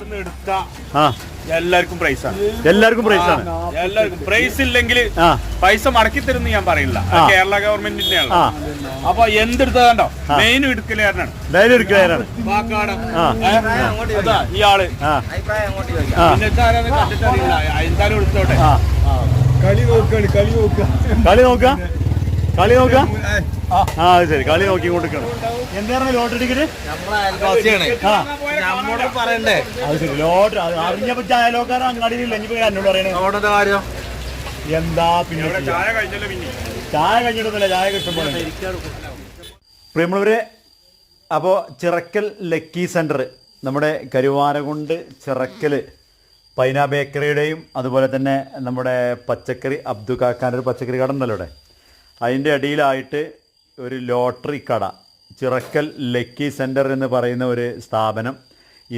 ഇവിടുന്ന് എടുത്ത ആ. എല്ലാവർക്കും പ്രൈസ് ആണ്. എല്ലാവർക്കും പ്രൈസ് ആണ്. എല്ലാവർക്കും പ്രൈസ് ഇല്ലെങ്കിൽ പൈസ മടക്കി തരുന്ന ഞാൻ പറയില്ല. കേരള ഗവൺമെന്റിന്റെയാണ് ആണ് അപ്പൊ എന്തെടുത്തതാണ്ടോ മെയിൻ എടുക്കലുകാരനാണ് മെയിൻ അതാ ഇയാൾ. എന്തായാലും എടുത്തോട്ടെ. കളി നോക്കാണ് കളി നോക്കുക കളി നോക്കാം? കളി നോക്കാം ആ അത് ശരി. കളി നോക്കി കൊടുക്കണം എന്തായിരുന്നു ലോട്ടറി ടിക്കറ്റ് അത് ശരി. ലോട്ടറി അറിഞ്ഞപ്പോ ചായലോക്കാരൻ അങ്ങാടിയിലില്ല. ഇനി എന്നോട് പറയണേ. എന്താ പിന്നെ ചായ കഴിഞ്ഞിട്ടില്ല പിന്നെ. ചായ കഴിഞ്ഞിട്ടൊന്നുമില്ല. ചായ കിട്ടുമ്പോൾ പ്രിയമുള്ളവരെ അപ്പോൾ ചിറക്കൽ ലക്കി സെന്റർ നമ്മുടെ കരുവാരകുണ്ട് ചിറക്കൽ പൈന ബേക്കറിയുടെയും അതുപോലെ തന്നെ നമ്മുടെ പച്ചക്കറി അബ്ദു കാക്കാന്റെ ഒരു പച്ചക്കറി കട ഉണ്ടല്ലോ ഇവിടെ അതിന്റെ അടിയിലായിട്ട് ഒരു ലോട്ടറി കട ചിറക്കൽ ലക്കി സെന്റർ എന്ന് പറയുന്ന ഒരു സ്ഥാപനം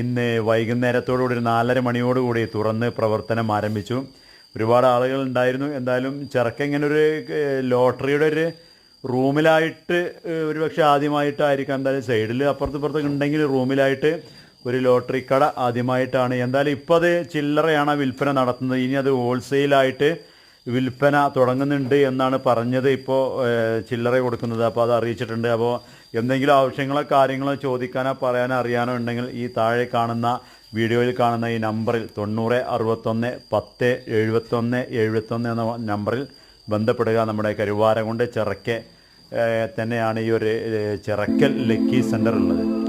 ഇന്ന് വൈകുന്നേരത്തോടുകൂടി ഒരു നാലര മണിയോടുകൂടി തുറന്ന് പ്രവർത്തനം ആരംഭിച്ചു. ഒരുപാട് ആളുകൾ ഉണ്ടായിരുന്നു. എന്തായാലും ചിറക്ക ഇങ്ങനെ ഒരു ലോട്ടറിയുടെ ഒരു റൂമിലായിട്ട് ഒരു പക്ഷേ ആദ്യമായിട്ടായിരിക്കാം. എന്തായാലും സൈഡിൽ അപ്പുറത്ത് ഇപ്പുറത്തൊക്കെ ഉണ്ടെങ്കിൽ റൂമിലായിട്ട് ഒരു ലോട്ടറി കട ആദ്യമായിട്ടാണ്. എന്തായാലും ഇപ്പോൾ അത് ചില്ലറയാണ് വിൽപ്പന നടത്തുന്നത്. ഇനി അത് ഹോൾസെയിലായിട്ട് വിൽപ്പന തുടങ്ങുന്നുണ്ട് എന്നാണ് പറഞ്ഞത് ഇപ്പോൾ ചില്ലറ കൊടുക്കുന്നത്. അപ്പോൾ അത് അറിയിച്ചിട്ടുണ്ട്. അപ്പോൾ എന്തെങ്കിലും ആവശ്യങ്ങളോ കാര്യങ്ങളോ ചോദിക്കാനോ പറയാനോ അറിയാനോ ഉണ്ടെങ്കിൽ ഈ താഴെ കാണുന്ന വീഡിയോയിൽ കാണുന്ന ഈ നമ്പറിൽ തൊണ്ണൂറ് അറുപത്തൊന്ന് പത്ത് എഴുപത്തൊന്ന് എഴുപത്തൊന്ന് എന്ന നമ്പറിൽ ബന്ധപ്പെടുക. നമ്മുടെ കരുവാരം കൊണ്ട് ചിറക്കെ തന്നെയാണ് ഈ ഒരു ചിറക്കൽ ലക്കി സെന്റർ ഉള്ളത്.